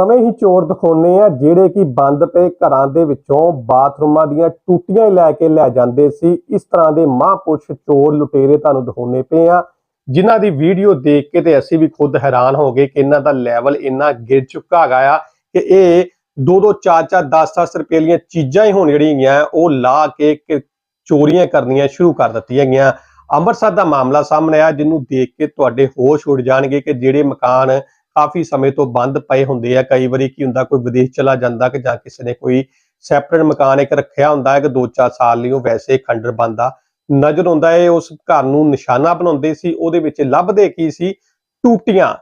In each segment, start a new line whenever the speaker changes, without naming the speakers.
ਨਵੇਂ ਹੀ ਚੋਰ ਦਿਖਾਉਣੇ ਆ, ਜਿਹੜੇ ਕਿ ਬੰਦ ਪਏ ਘਰਾਂ ਦੇ ਵਿੱਚੋਂ ਬਾਥਰੂਮਾਂ ਦੀਆਂ ਟੂਟੀਆਂ ਲੈ ਕੇ ਲੈ ਜਾਂਦੇ ਸੀ। ਇਸ ਤਰ੍ਹਾਂ ਦੇ ਮਹਾਂਪੁਰਸ਼ ਚੋਰ ਲੁਟੇਰੇ ਤੁਹਾਨੂੰ ਦਿਖਾਉਣੇ ਪਏ ਆ। ਜਿਨ੍ਹਾਂ ਦੀ ਵੀਡੀਓ ਦੇਖ ਕੇ ਤੇ ਅਸੀਂ ਵੀ ਖੁਦ ਹੈਰਾਨ ਹੋ ਗਏ ਕਿ ਇਹਨਾਂ ਦਾ ਲੈਵਲ ਇੰਨਾ ਗਿਰ ਚੁੱਕਾ ਹੈਗਾ ਆ ਕਿ ਇਹ ਦੋ ਦੋ, ਚਾਰ ਚਾਰ 10 10 ਰੁਪਏ ਦੀਆਂ ਚੀਜ਼ਾਂ ਹੀ ਹੁਣ ਜਿਹੜੀਆਂ ਉਹ ਲਾ ਕੇ ਚੋਰੀਆਂ ਕਰਨੀਆਂ ਸ਼ੁਰੂ ਕਰ ਦਿੱਤੀਆਂ ਗਈਆਂ ਅੰਮ੍ਰਿਤਸਰ ਦਾ ਮਾਮਲਾ ਸਾਹਮਣੇ ਆਇਆ, ਜਿਹਨੂੰ ਦੇਖ ਕੇ ਤੁਹਾਡੇ ਹੋਸ਼ ਉੱਡ ਜਾਣਗੇ ਕਿ ਜਿਹੜੇ ਮਕਾਨ ਕਾਫੀ ਸਮੇਂ ਤੋਂ ਬੰਦ ਪਏ ਹੁੰਦੇ ਆ। ਕਈ ਵਾਰੀ ਕੀ ਹੁੰਦਾ, ਕੋਈ ਵਿਦੇਸ਼ ਚਲਾ ਜਾਂਦਾ ਕਿ ਜਾਂ ਕਿਸੇ ਨੇ ਕੋਈ ਸੈਪਰੇਟ ਮਕਾਨ ਇੱਕ ਰੱਖਿਆ ਹੁੰਦਾ ਹੈ ਕਿ 2-4 ਸਾਲ ਲਈ ਉਹ ਵੈਸੇ ਖੰਡਰ ਬੰਦਾ ਨਜ਼ਰ ਆਉਂਦਾ ਹੈ। ਉਸ ਘਰ ਨੂੰ ਨਿਸ਼ਾਨਾ ਬਣਾਉਂਦੇ ਸੀ। ਉਹਦੇ ਵਿੱਚ ਲੱਭਦੇ ਕੀ ਸੀ? ਟੂਟੀਆਂ,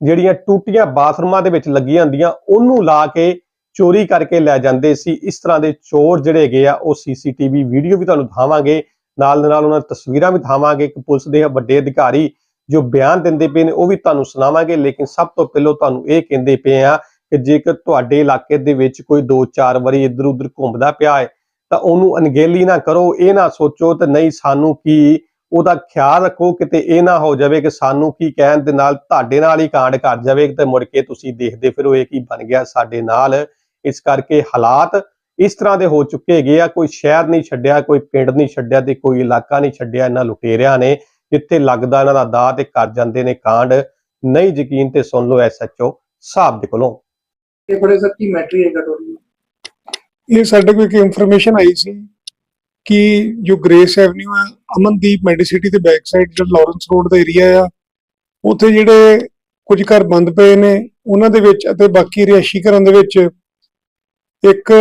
ਜਿਹੜੀਆਂ ਟੂਟੀਆਂ ਬਾਥਰੂਮਾਂ ਦੇ ਵਿੱਚ ਲੱਗੀਆਂ ਹੁੰਦੀਆਂ, ਉਹਨੂੰ ਲਾ ਕੇ ਚੋਰੀ ਕਰਕੇ ਲੈ ਜਾਂਦੇ ਸੀ। ਇਸ ਤਰ੍ਹਾਂ ਦੇ ਚੋਰ ਜਿਹੜੇ ਹੈਗੇ ਆ, ਉਹ ਸੀਸੀਟੀਵੀ ਵੀਡੀਓ ਵੀ ਤੁਹਾਨੂੰ ਦਿਖਾਵਾਂਗੇ। ਨਾਲ ਨਾਲ ਉਹਨਾਂ ਦੀਆਂ ਤਸਵੀਰਾਂ ਵੀ ਦਿਖਾਵਾਂਗੇ। ਕਿ ਪੁਲਿਸ ਦੇ ਵੱਡੇ ਅਧਿਕਾਰੀ ਜੋ ਬਿਆਨ ਦਿੰਦੇ ਪਏ ਨੇ, ਉਹ ਵੀ ਤੁਹਾਨੂੰ ਸੁਣਾਵਾਂਗੇ, ਲੇਕਿਨ ਸਭ ਤੋਂ ਪਹਿਲਾਂ ਤੁਹਾਨੂੰ ਇਹ ਕਹਿੰਦੇ ਪਏ ਆ ਕਿ ਜੇਕਰ ਤੁਹਾਡੇ ਇਲਾਕੇ ਦੇ ਵਿੱਚ ਕੋਈ 2-4 ਵਾਰੀ ਇੱਧਰ ਉੱਧਰ ਘੁੰਮਦਾ ਪਿਆ ਹੈ, ਤਾਂ ਉਹਨੂੰ ਅਣਗੇਲੀ ਨਾ ਕਰੋ, ਇਹ ਨਾ ਸੋਚੋ ਤੇ ਨਹੀਂ ਸਾਨੂੰ ਕੀ ਉਹਦਾ ਖਿਆਲ ਰੱਖੋ, ਕਿਤੇ ਇਹ ਨਾ ਹੋ ਜਾਵੇ ਕਿ ਸਾਨੂੰ ਕੀ ਕਹਿਣ ਦੇ ਨਾਲ ਤੁਹਾਡੇ ਨਾਲ ਹੀ ਕਾਂਡ ਕਰ ਜਾਵੇ, ਤੇ ਮੁੜ ਕੇ ਤੁਸੀਂ ਦੇਖਦੇ ਫਿਰੋ ਇਹ ਕੀ ਬਣ ਗਿਆ ਸਾਡੇ ਨਾਲ। ਇਸ ਕਰਕੇ ਹਾਲਾਤ ਇਸ ਤਰ੍ਹਾਂ ਦੇ ਹੋ ਚੁੱਕੇ ਗਏ ਆ, ਕੋਈ ਸ਼ਹਿਰ ਨਹੀਂ ਛੱਡਿਆ, ਕੋਈ ਪਿੰਡ ਨਹੀਂ ਛੱਡਿਆ ਤੇ ਕੋਈ ਇਲਾਕਾ ਨਹੀਂ ਛੱਡਿਆ ਇਹਨਾਂ ਲੁਟੇਰਿਆਂ ਨੇ। ਜਿੱਥੇ ਲੱਗਦਾ ਇਹਨਾਂ ਦਾ ਦਾਅ ਤੇ ਕਰ ਜਾਂਦੇ ਨੇ ਕਾਂਡ ਨਹੀਂ ਯਕੀਨ ਤੇ ਸੁਣ ਲਓ ਐਸਐਚਓ ਸਾਹਿਬ ਦੇ ਕੋਲੋਂ।
ਇਹ ਬੜੇ ਸਰ ਕੀ ਮੈਟਰੀ ਹੈ ਕਟੋਰੀ
ਇਹ ਸਾਡੇ ਕੋਲ ਇੱਕ ਇਨਫੋਰਮੇਸ਼ਨ ਆਈ ਸੀ ਕਿ ਜੋ ਗ੍ਰੇਸ ਐਵਨਿਊ ਹੈ ਅਮਨਦੀਪ ਮੈਡੀਸਿਟੀ ਦੇ ਬੈਕ ਸਾਈਡ ਜਿਹੜਾ ਲਾਰੈਂਸ ਰੋਡ ਦਾ ਏਰੀਆ ਆ ਉੱਥੇ ਜਿਹੜੇ ਕੁਝ ਘਰ ਬੰਦ ਪਏ ਨੇ ਉਹਨਾਂ ਦੇ ਵਿੱਚ ਅਤੇ ਬਾਕੀ ਰਿਹਾਇਸ਼ੀ ਘਰਾਂ ਦੇ ਵਿੱਚ ਇੱਕ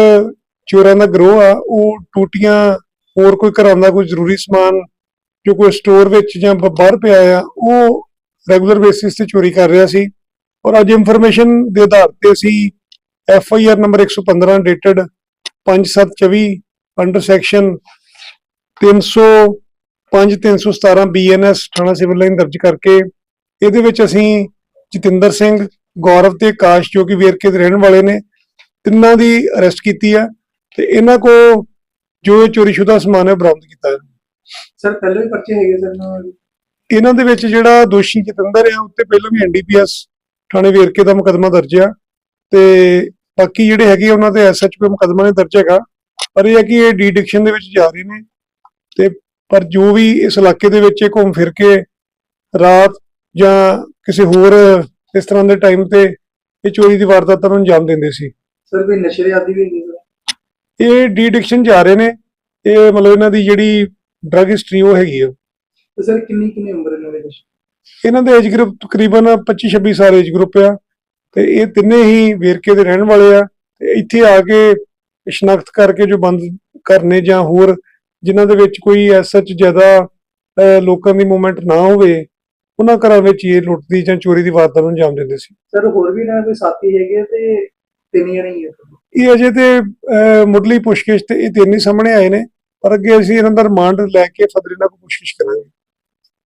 ਚੋਰਾਂ ਦਾ ਗਰੋਹ ਆ ਉਹ ਟੂਟੀਆਂ ਹੋਰ ਕੋਈ ਘਰਾਂ ਦਾ ਕੋਈ ਜ਼ਰੂਰੀ ਸਮਾਨ ਜੋ ਕੋਈ ਸਟੋਰ ਵਿੱਚ ਜਾਂ ਬਾਹਰ ਪਿਆ ਆ, ਉਹ ਰੈਗੂਲਰ ਬੇਸਿਸ ਤੇ ਚੋਰੀ ਕਰ ਰਿਹਾ ਸੀ। ਔਰ ਅੱਜ ਇਨਫੋਰਮੇਸ਼ਨ ਦੇ ਆਧਾਰ ਤੇ ਅਸੀਂ F I R number 115 dated 5724 under section 305 317 BNS ਥਾਣਾ ਸਿਵਲ ਲਾਈਨ ਦਰਜ ਕਰਕੇ, ਇਹਦੇ ਵਿੱਚ ਅਸੀਂ ਜਤਿੰਦਰ ਸਿੰਘ, ਗੌਰਵ ਤੇ ਆਕਾਸ਼, ਜੋ ਕਿ ਵੇਰਕੇ ਦੇ ਰਹਿਣ ਵਾਲੇ ਨੇ, ਤਿੰਨਾਂ ਦੀ ਅਰੈਸਟ ਕੀਤੀ ਆ। ਤੇ ਇਹਨਾਂ ਕੋ ਜੋ ਇਹ ਚੋਰੀशुदा ਸਮਾਨ ਹੈ ਬਰਾਮਦ ਕੀਤਾ ਹੈ
ਸਰ ਪਹਿਲੇ ਵੀ ਪਰਚੇ ਹੈਗੇ ਸਰ ਦੇ?
ਇਹਨਾਂ ਦੇ ਵਿੱਚ ਜਿਹੜਾ ਦੋਸ਼ੀ ਜਤਿੰਦਰ ਆ ਉੱਤੇ ਪਹਿਲਾਂ ਵੀ ਐਨਡੀਪੀਐਸ ਥਾਣੇ ਵੇਰਕੇ ਦਾ ਮੁਕੱਦਮਾ ਦਰਜ ਆ ਤੇ ਬਾਕੀ ਜਿਹੜੇ ਹੈਗੇ ਉਹਨਾਂ ਤੇ ਐਸਐਚਪੀ ਮੁਕੱਦਮਾ ਨੇ ਦਰਜ ਹੈਗਾ ਪਰ ਇਹ ਹੈ ਕਿ ਇਹ ਡੀਡਿਕਸ਼ਨ ਦੇ ਵਿੱਚ ਜਾ ਰਹੇ ਨੇ ਤੇ ਪਰ ਜੋ ਵੀ ਇਸ ਇਲਾਕੇ ਦੇ ਵਿੱਚ ਘੁੰਮ ਫਿਰ ਕੇ ਰਾਤ ਜਾਂ ਕਿਸੇ ਹੋਰ ਇਸ ਤਰ੍ਹਾਂ ਦੇ ਟਾਈਮ ਤੇ ਇਹ ਚੋਰੀ ਦੀ ਵਾਰਦਾਤਾਂ ਨੂੰ ਅੰਜਾਮ ਦਿੰਦੇ ਸੀ
ਸਰ ਕੋਈ ਨਸ਼ੇ ਦੇ ਆਦੀ ਵੀ
ਇਹ ਡੀਡਿਕਸ਼ਨ ਜਾ ਰਹੇ ਨੇ ਇਹ ਮਤਲਬ ਇਹਨਾਂ ਦੀ ਜਿਹੜੀ ਡਰਗ ਹਿਸਟਰੀ ਉਹ ਹੈਗੀ ਆ।
ਤੇ ਸਰ ਕਿੰਨੀ ਕਿੰਨੀ ਉਮਰ ਇਹਨਾਂ ਦੇ? ਵਿੱਚ
ਇਹਨਾਂ ਦੇ ਏਜ ਗਰੁੱਪ ਤਕਰੀਬਨ 25 26 ਸਾਲ ਏਜ ਗਰੁੱਪ ਆ ਤੇ ਇਹ ਤਿੰਨੇ ਹੀ ਵੇਰਕੇ ਦੇ ਰਹਿਣ ਵਾਲੇ ਆ। ਤੇ ਇੱਥੇ ਆ ਕੇ ਸ਼ਨਾਖਤ ਕਰਕੇ ਜੋ ਬੰਦ ਕਰਨੇ ਜਾਂ ਹੋਰ ਜਿਨ੍ਹਾਂ ਦੇ ਵਿੱਚ ਕੋਈ ਐਸਐਚ ਜ਼ਿਆਦਾ ਲੋਕਾਂ ਦੀ ਮੂਵਮੈਂਟ ਨਾ ਹੋਵੇ ਉਹਨਾਂ ਘਰਾਂ ਵਿੱਚ ਇਹ ਲੁੱਟ ਦੀ ਜਾਂ ਚੋਰੀ ਦੀ ਵਾਰਦਾਤ ਨੂੰ ਅੰਜਾਮ ਦਿੰਦੇ ਸੀ।
ਸਰ ਹੋਰ ਵੀ ਨਾ ਕੋਈ ਸਾਥੀ ਹੈਗੇ ਤੇ ਤਿੰਨ ਜਣੇ ਹੀ
ਇਹ ਅਜੇ ਤੇ ਮੁੱਢਲੀ ਪੁੱਛਗਿੱਛ ਤੇ ਇਹ ਤਿੰਨ ਹੀ ਸਾਹਮਣੇ ਆਏ ਨੇ। ਪਰ ਅੱਗੇ ਅਸੀਂ ਇਹਨਾਂ ਦਾ ਰਿਮਾਂਡ ਲੈ ਕੇ ਫਦਰ ਨਾਲ ਕੋਸ਼ਿਸ਼ ਕਰਾਂਗੇ।